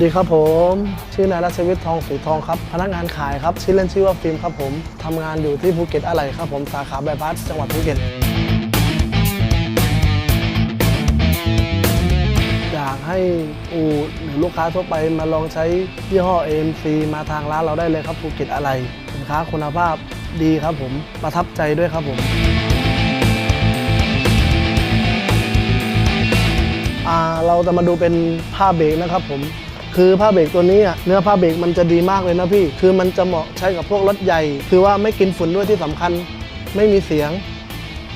สดีครับผม ชื่อนายรัชวิทย์ทองสีทองครับ พนักงานขายครับ ชื่อเล่นชื่อว่าฟิล์มครับผมทำงานอยู่ที่ภูเก็ตอะไรครับผม สาขาบพาสจังหวัดภูเก็ตอยากให้อูหรือลูกค้าทั่วไปมาลองใช้ยี่ห้อ AMC มาทางร้านเราได้เลยครับภูเก็ตอะไรสินค้าคุณภาพดีครับผม ประทับใจด้วยครับผมเราจะมาดูเป็นผ้าเบรกนะครับผม คือผ้าเบรกตัวนี้เนื้อผ้าเบรกมันจะดีมากเลยนะพี่ คือมันจะเหมาะใช้กับพวกรถใหญ่ คือว่าไม่กินฝุ่นด้วยที่สำคัญ ไม่มีเสียง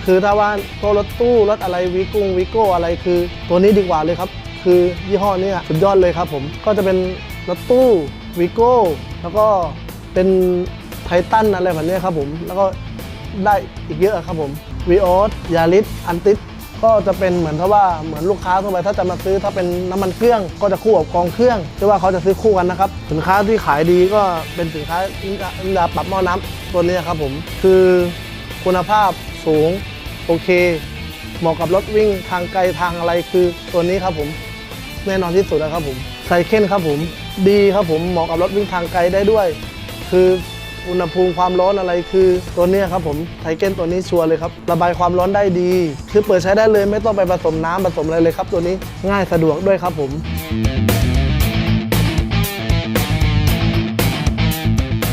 คือถ้าว่าพวกรถตู้รถอะไรวีกุ้งวีโก้อะไรคือ ตัวนี้ดีกว่าเลยครับ คือยี่ห้อเนี้สุดยอดเลยครับ ผมก็จะเป็นรถตู้วีโก้แล้วก็เป็นไททันอะไรแบบเนี้ยครับผมแล้วก็ได้อีกเยอะครับผมวีออสยาริสอันติส ก็จะเป็นเหมือนถ้าว่าเหมือนลูกค้าทั่วไปถ้าจะมาซื้อถ้าเป็นน้ำมันเครื่องก็จะคู่กับกองเครื่องที่ว่าเขาจะซื้อคู่กันนะครับสินค้าที่ขายดีก็เป็นสินค้าน้ำยาปรับหม้อน้ำตัวนี้ครับผมคือคุณภาพสูงโอเค เหมาะกับรถวิ่งทางไกลทางอะไรคือตัวนี้ครับผมแน่นอนที่สุดนะครับผมไซเคิลครับผมดีครับผมเหมาะกับรถวิ่งทางไกลได้ด้วย คือ อุณหภูมิความร้อนอะไรคือตัวนี้ครับผมไทเก้นตัวนี้ชัวร์เลยครับ ระบายความร้อนได้ดี คือเปิดใช้ได้เลยไม่ต้องไปผสมน้ำผสมอะไรเลยครับ ตัวนี้ง่ายสะดวกด้วยครับผม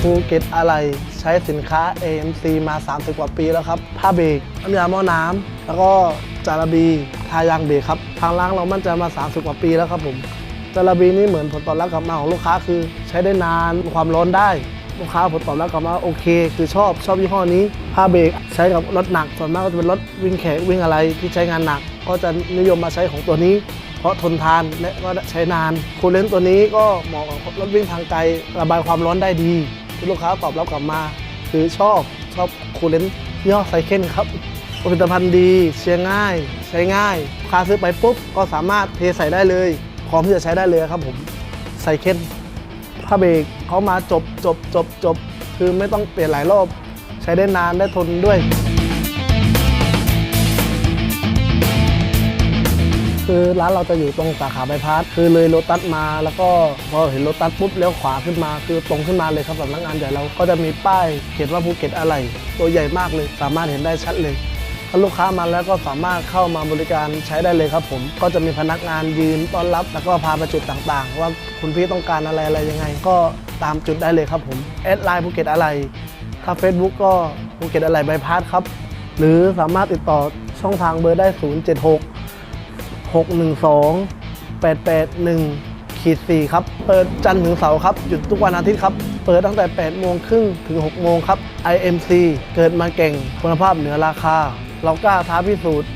ภูเก็ตอะไรใช้สินค้า AMC มา 30 กว่าปีแล้วครับผ้าเบรกน้ำยาหม้อน้ำแล้วก็จาระบีทายางเบรกครับทางร้านเรามั่นใจมา 30 กว่าปีแล้วครับผมจาระบีนี่เหมือนผลตอบรับกลับมาของลูกค้าคือ ใช้ได้นานความร้อนได้ ลูกค้าผลตอบรับกลับมาโอเค คือชอบชอบยี่ห้อนี้ผ้าเบรกใช้กับรถหนักส่วนมากก็จะเป็นรถวิ่งแขกวิ่งอะไรที่ใช้งานหนัก ก็จะนิยมมาใช้ของตัวนี้ เพราะทนทานและก็ใช้นานคูลเลนต์ตัวนี้ก็เหมาะกับรถวิ่งทางไกลระบายความร้อนได้ดีลูกค้าตอบรับกลับมา คือชอบชอบคูลเลนต์ยี่ห้อไซเคิลครับผลิตภัณฑ์ดีเชียร์ง่าย ใช้ง่ายลูกค้าซื้อไปปุ๊บก็สามารถเทใส่ได้เลยพร้อมที่จะใช้ได้เลยครับผมไซเคิล ผ้าเบรกเขามาจบจบจบจบคือไม่ต้องเปลี่ยนหลายรอบ ใช้ได้นานได้ทนด้วย คือร้านเราจะอยู่ตรงสาขาบพาสคือเลยโลตัสมา แล้วก็พอเห็นโลตัสปุ๊บเลี้ยวขวาขึ้นมา คือตรงขึ้นมาเลยครับสำนักงานใหญ่เราก็จะมีป้ายเขียนว่าภูเก็ตอะไร ตัวใหญ่มากเลย สามารถเห็นได้ชัดเลย ถ้าลูกค้ามาแล้วก็สามารถเข้ามาบริการใช้ได้เลยครับ ผมก็จะมีพนักงานยืนต้อนรับ แล้วก็พาไปจุดต่างๆ ว่าคุณพี่ต้องการอะไรอะไรยังไง ก็ตามจุดได้เลยครับผมแอดไลน์ภูเก็ตอะไร ถ้า Facebook ก็ภูเก็ตอะไรบายพาสครับ หรือสามารถติดต่อช่องทางเบอร์ได้ 076 612 881ขีด4ครับ เปิดจันทร์ถึงเสาร์ครับ หยุดทุกวันอาทิตย์ครับ เปิดตั้งแต่ 8 โมงครึ่งถึง 6 โมงครับ IMC เกิดมาเก่งคุณภาพเหนือราคา เรากล้าท้าพิสูจน์